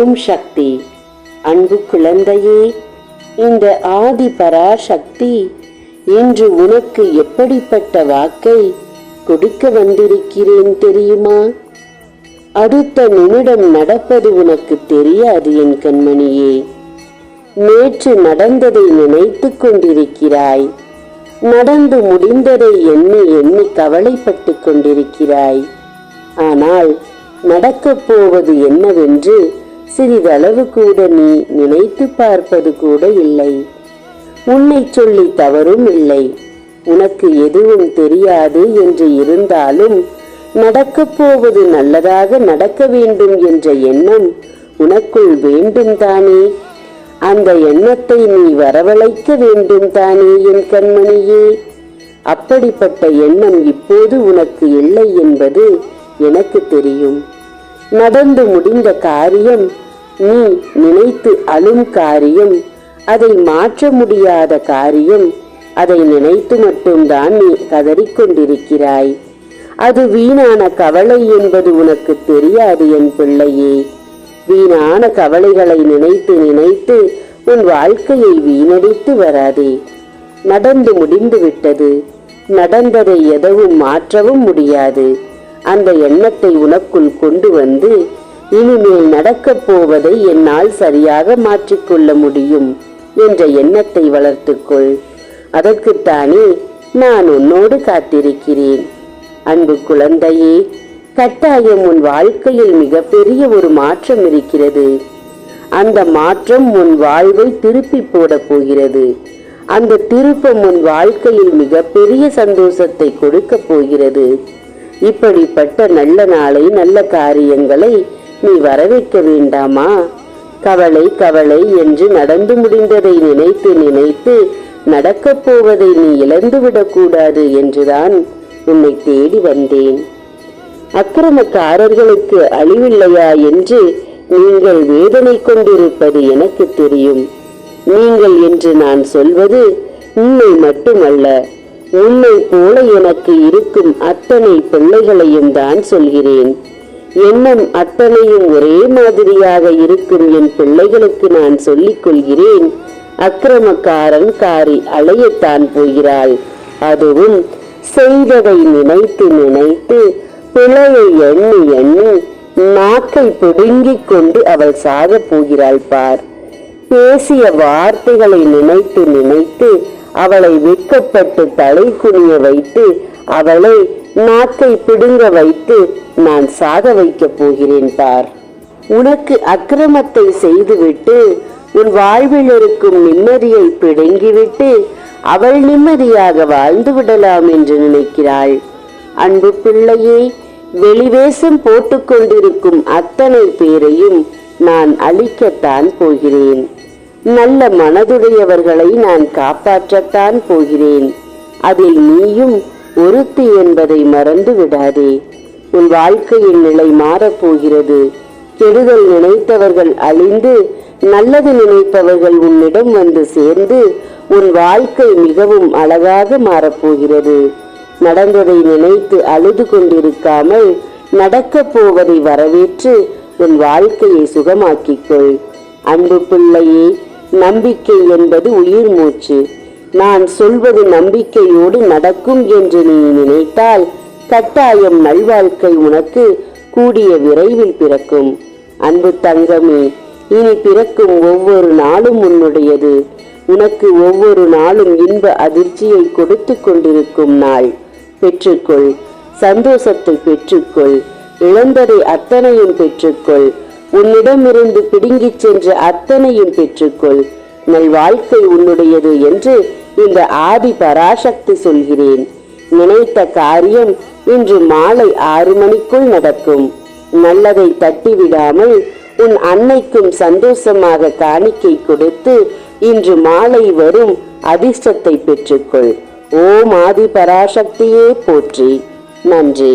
ஓம் சக்தி. அன்பு குழந்தையே இந்த ஆதி பராசக்தி இன்று உனக்கு எப்படிப்பட்ட வாக்கை கொடுக்க வந்திருக்கிறேன் தெரியுமா? அடுத்த நிமிடம் நடப்பது உனக்கு தெரியாது என் கண்மணியே. நேற்று நடந்ததை நினைத்துக் கொண்டிருக்கிறாய். நடந்து முடிந்ததை எண்ணி எண்ணி கவலைப்பட்டு கொண்டிருக்கிறாய். ஆனால் நடக்கப் போவது என்னவென்று சிறிதளவு கூட நீ நினைத்து பார்ப்பது கூட இல்லை. உன்னை சொல்லி தவறும் இல்லை. உனக்கு எதுவும் தெரியாது என்று இருந்தாலும் நடக்கப் போவது நல்லதாக நடக்க வேண்டும் என்ற எண்ணம் உனக்குள் வேண்டும் தானே? அந்த எண்ணத்தை நீ வரவழைக்க வேண்டும் தானே என் கண்மணியே? அப்படிப்பட்ட எண்ணம் இப்போது உனக்கு இல்லை என்பது எனக்கு தெரியும். நடந்து முடிந்த காரியம் நீ நினைத்து அழும் காரியம் அதை மாற்ற முடியாத காரியம் அதை நினைத்து மட்டும்தான் நீ கதறிக்கொண்டிருக்கிறாய். அது வீணான கவலை என்பது உனக்கு தெரியாது என் பிள்ளையே. வீணான கவலைகளை நினைத்து நினைத்து உன் வாழ்க்கையை வீணடித்து வராதே. நடந்து முடிந்து விட்டது. நடந்ததை எதுவும் மாற்றவும் முடியாது. அந்த எண்ணத்தை உனக்குள் கொண்டு வந்து இனிமேல் நடக்கப் போவதை என்னால் சரியாக மாற்றிக்கொள்ள முடியும் என்ற எண்ணத்தை வளர்த்துக்கொள் அதற்குத்தானே நான் உன்னோடு காத்திருக்கிறேன். அன்பு குழந்தையே கட்டாயம் உன் வாழ்க்கையில் மிகப்பெரிய ஒரு மாற்றம் இருக்கிறது. அந்த மாற்றம் உன் வாழ்வை திருப்பி போட போகிறது. அந்த திருப்பம் உன் வாழ்க்கையில் மிகப்பெரிய சந்தோஷத்தை கொடுக்க போகிறது. இப்படிப்பட்ட நல்ல நாளை நல்ல காரியங்களை நீ வரவேற்க வேண்டாமா? கவலை கவலை என்று நடந்து முடிந்ததை நினைத்து நினைத்து நடக்கப் போவதை நீ இழந்துவிடக் கூடாது என்றுதான் உன்னை தேடி வந்தேன். அக்கிரமக்காரர்களுக்கு அழிவில்லையா என்று நீங்கள் வேதனை கொண்டிருப்பது எனக்கு தெரியும். நீங்கள் என்று நான் சொல்வது உன்னை மட்டுமல்ல உன்னை போல எனக்கு இருக்கும் அத்தனை பிள்ளைகளையும் தான் சொல்கிறேன். எண்ணம் அத்தனையும் ஒரே மாதிரியாக இருக்கும் என் பிள்ளைகளுக்கு நான் சொல்லிக் கொள்கிறேன். அக்கிரமக்காரன் காரி அலையத்தான் போகிறாள். அதுவும் செய்ததை நினைத்து நினைத்து பிழையை எண்ணி எண்ணி நாக்கை பிடுங்கிக் கொண்டு அவள் சாகப் போகிறாள் பார். பேசிய வார்த்தைகளை நினைத்து நினைத்து அவளை வெட்கப்பட்டு தலை குனிய வைத்து அவளை நாக்கை பிடுங்க வைத்து நான் சாக வைக்கப் போகிறேன் பார். உனக்கு அக்கிரமத்தை செய்துவிட்டு உன் வாழ்வில் இருக்கும் நிம்மதியை பிடுங்கிவிட்டு அவள் நிம்மதியாக வாழ்ந்து விடலாம் என்று நினைக்கிறாள். அன்பு பிள்ளையே வெளிவேசம் போட்டுக்கொண்டிருக்கும் அத்தனை பேரையும் நான் அழிக்கத்தான் போகிறேன். நல்ல மனதுடையவர்களை நான் காப்பாற்றத்தான் போகிறேன். அதில் நீயும் ஒருத்தி என்பதை மறந்து விடாதே உன் வாழ்க்கையின் நிலை மாறப்போகிறது. கெடுதல் நினைத்தவர்கள் அழிந்து நல்லது நினைப்பவர்கள் உன்னிடம் வந்து சேர்ந்து உன் வாழ்க்கை மிகவும் அழகாக மாறப்போகிறது. நடந்ததை நினைத்து அழுது கொண்டிருக்காமல் நடக்கப் போவதை வரவேற்று உன் வாழ்க்கையை சுகமாக்கிக்கொள். அன்பு பிள்ளையே நம்பிக்கை என்பது உயிர் மூச்சு. நான் சொல்வது நம்பிக்கையோடு நடக்கும் என்று நீ நினைத்தால் கட்டாயம் நல்வாழ்க்கை உனக்கு கூடிய விரைவில் பிறக்கும். அன்பு தங்கமே இனி பிறக்கும் ஒவ்வொரு நாளும் உன்னுடையது. உனக்கு ஒவ்வொரு நாளும் இன்ப அதிர்ச்சியை கொடுத்து கொண்டிருக்கும் நாள். பெற்றுக்கொள். சந்தோஷத்தை பெற்றுக்கொள். இழந்ததை அத்தனையும் பெற்றுக்கொள். உன்னிடமிருந்து பிடுங்கிச் சென்ற அத்தனையும் பெற்றுக்கொள். நல் வாழ்க்கை உன்னுடையது என்று இந்த ஆதி பராசக்தி சொல்கிறேன். நினைத்த காரியம் இன்று மாலை ஆறு மணிக்குள் நடக்கும். நல்லதை தட்டிவிடாமல் உன் அன்னைக்கும் சந்தோஷமாக காணிக்கை கொடுத்து இன்று மாலை வரும் அதிர்ஷ்டத்தை பெற்றுக்கொள். ஓம் ஆதி பராசக்தியே போற்றி. நன்றி.